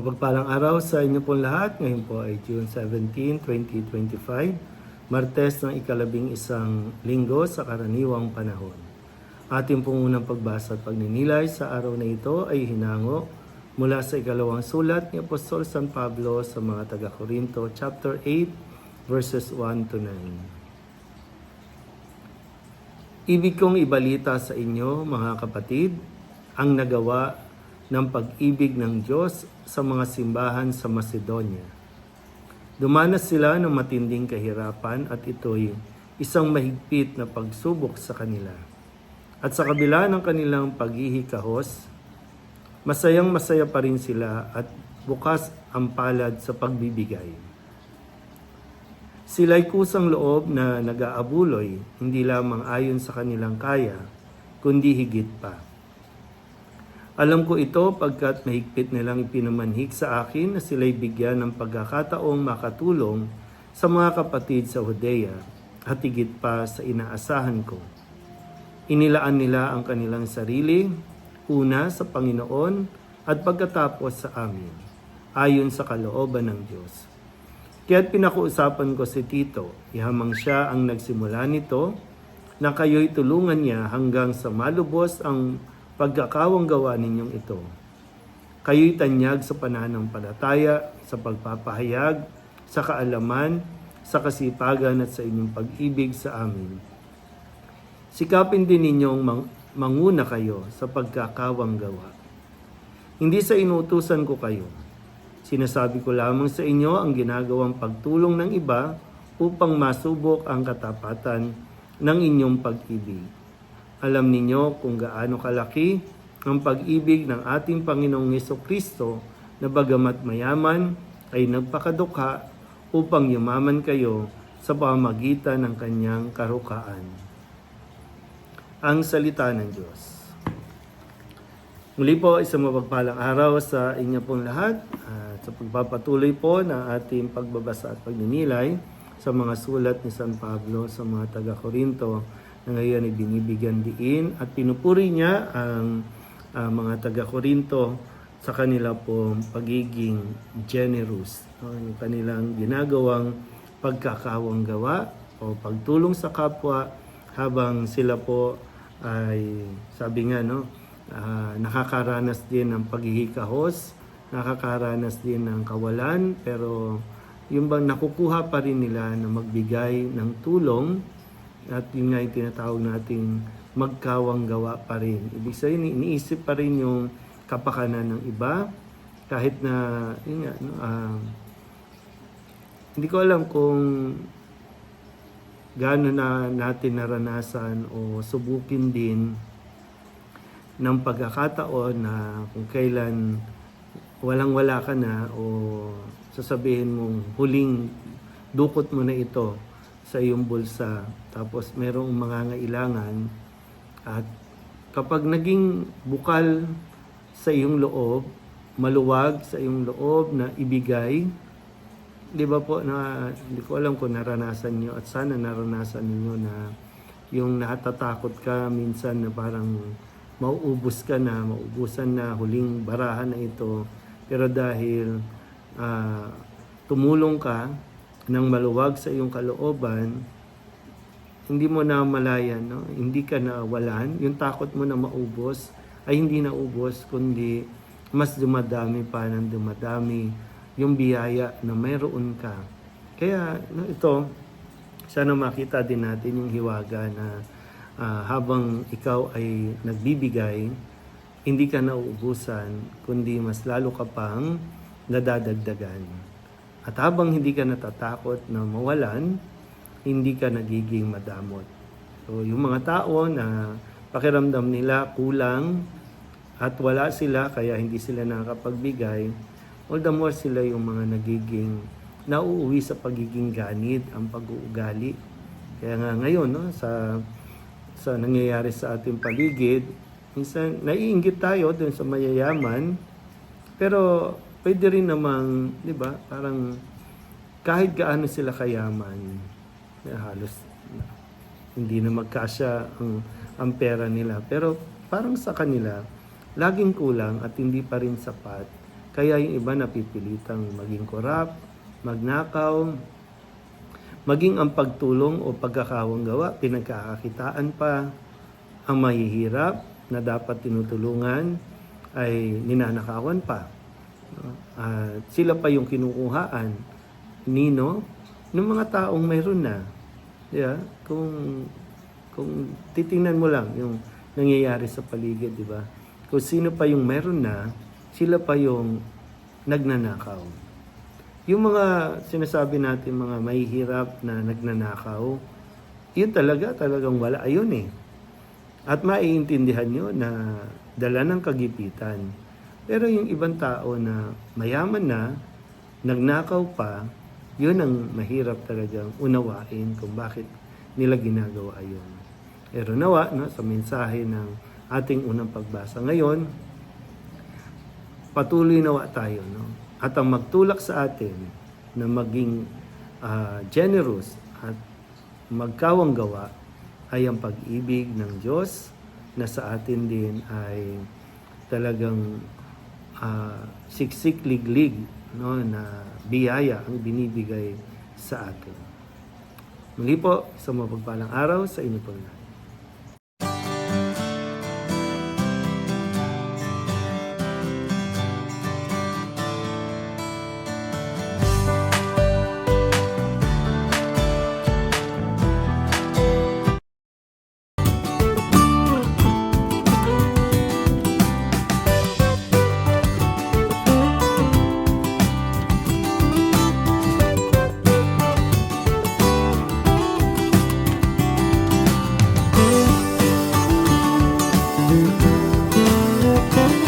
Mapagpalang araw sa inyo pong lahat. Ngayon po ay June 17, 2025. Martes ng ikalabing isang linggo sa karaniwang panahon. Ating pong unang pagbasa at pagninilay sa araw na ito ay hinango mula sa ikalawang sulat ni Apostol San Pablo sa mga taga-Korinto, chapter 8, verses 1 to 9. Ibig kong ibalita sa inyo, mga kapatid, ang nagawa ng pag-ibig ng Diyos sa mga simbahan sa Macedonia. Dumanas sila ng matinding kahirapan at ito'y isang mahigpit na pagsubok sa kanila. At sa kabila ng kanilang paghihikahos, masayang masaya pa rin sila at bukas ang palad sa pagbibigay. Sila'y kusang loob na nag-aabuloy, hindi lamang ayon sa kanilang kaya, kundi higit pa. Alam ko ito pagkat mahigpit nilang ipinamanhik sa akin na sila'y bigyan ng pagkakataong makatulong sa mga kapatid sa Hodea at higit pa sa inaasahan ko. Inilaan nila ang kanilang sarili, una sa Panginoon at pagkatapos sa amin, ayon sa kalooban ng Diyos. Kaya't pinakuusapan ko si Tito, ihamang siya ang nagsimula nito, na kayo'y tulungan niya hanggang sa malubos ang pagkakawang gawa ninyong ito. Kayo'y tanyag sa pananampalataya, sa pagpapahayag, sa kaalaman, sa kasipagan at sa inyong pag-ibig sa amin. Sikapin din ninyong mang- manguna kayo sa pagkakawang gawa. Hindi sa inutusan ko kayo. Sinasabi ko lamang sa inyo ang ginagawang pagtulong ng iba upang masubok ang katapatan ng inyong pag-ibig. Alam ninyo kung gaano kalaki ang pag-ibig ng ating Panginoong Yeso Kristo na bagamat mayaman ay nagpakadukha upang yumaman kayo sa pamagitan ng kanyang karukaan. Ang salita ng Diyos. Muli po, isang mapagpalang araw sa inyo pong lahat at sa pagpapatuloy po ng ating pagbabasa at pagninilay sa mga sulat ni San Pablo sa mga taga-Korinto ngayon ay binibigyan diin at pinupuri niya ang ah, mga taga-Korinto sa kanila pong pagiging generous. No? Yung kanilang ginagawang pagkakawang gawa o pagtulong sa kapwa habang sila po ay sabi nga no ah, nakakaranas din ng paghihikahos, nakakaranas din ng kawalan pero yung bang nakukuha pa rin nila na magbigay ng tulong at yun nga yung tinatawag nating magkawang gawa pa rin. Ibig sabihin, iniisip pa rin yung kapakanan ng iba kahit na yun nga, no, ah, hindi ko alam kung gaano na natin naranasan o subukin din ng pagkakataon na kung kailan walang-wala ka na o sasabihin mong huling dukot mo na ito sa iyong bulsa. Tapos merong mga ngailangan at kapag naging bukal sa iyong loob, maluwag sa iyong loob na ibigay, di ba po na hindi ko alam kung naranasan niyo at sana naranasan niyo na yung natatakot ka minsan na parang mauubos ka na, maubusan na huling barahan na ito. Pero dahil ah, tumulong ka ng maluwag sa iyong kalooban, hindi mo na malayan, no? hindi ka na walan, yung takot mo na maubos ay hindi na ubos, kundi mas dumadami pa ng dumadami yung biyaya na mayroon ka. Kaya no, ito, sana makita din natin yung hiwaga na ah, habang ikaw ay nagbibigay, hindi ka nauubusan, kundi mas lalo ka pang nadadagdagan. At habang hindi ka natatakot na mawalan, hindi ka nagiging madamot. So, yung mga tao na pakiramdam nila kulang at wala sila kaya hindi sila nakakapagbigay, all the more sila yung mga nagiging nauuwi sa pagiging ganid ang pag-uugali. Kaya nga ngayon, no, sa sa nangyayari sa ating paligid, minsan naiinggit tayo dun sa mayayaman, pero pwede rin namang, di ba, parang kahit gaano sila kayaman, eh, halos hindi na magkasya ang, ang pera nila. Pero parang sa kanila, laging kulang at hindi pa rin sapat. Kaya yung iba napipilitang maging korap, magnakaw, maging ang pagtulong o pagkakawang gawa, pinagkakakitaan pa, ang mahihirap na dapat tinutulungan ay ninanakawan pa. At sila pa yung kinukuhaan nino ng mga taong mayroon na. Yeah? Kung kung titingnan mo lang yung nangyayari sa paligid, di ba? Kung sino pa yung meron na, sila pa yung nagnanakaw. Yung mga sinasabi natin mga mahihirap na nagnanakaw, yun talaga, talagang wala. Ayun eh. At maiintindihan nyo na dala ng kagipitan. Pero yung ibang tao na mayaman na, nagnakaw pa, yun ang mahirap talagang unawain kung bakit nila ginagawa yun. Pero nawa, no, sa mensahe ng ating unang pagbasa ngayon, patuloy nawa tayo. No? At ang magtulak sa atin na maging ah, generous at magkawang gawa ay ang pag-ibig ng Diyos na sa atin din ay talagang ah, siksik liglig no, na biyaya ang binibigay sa atin. Muli po, sa mapagpalang araw sa inyo po lahat.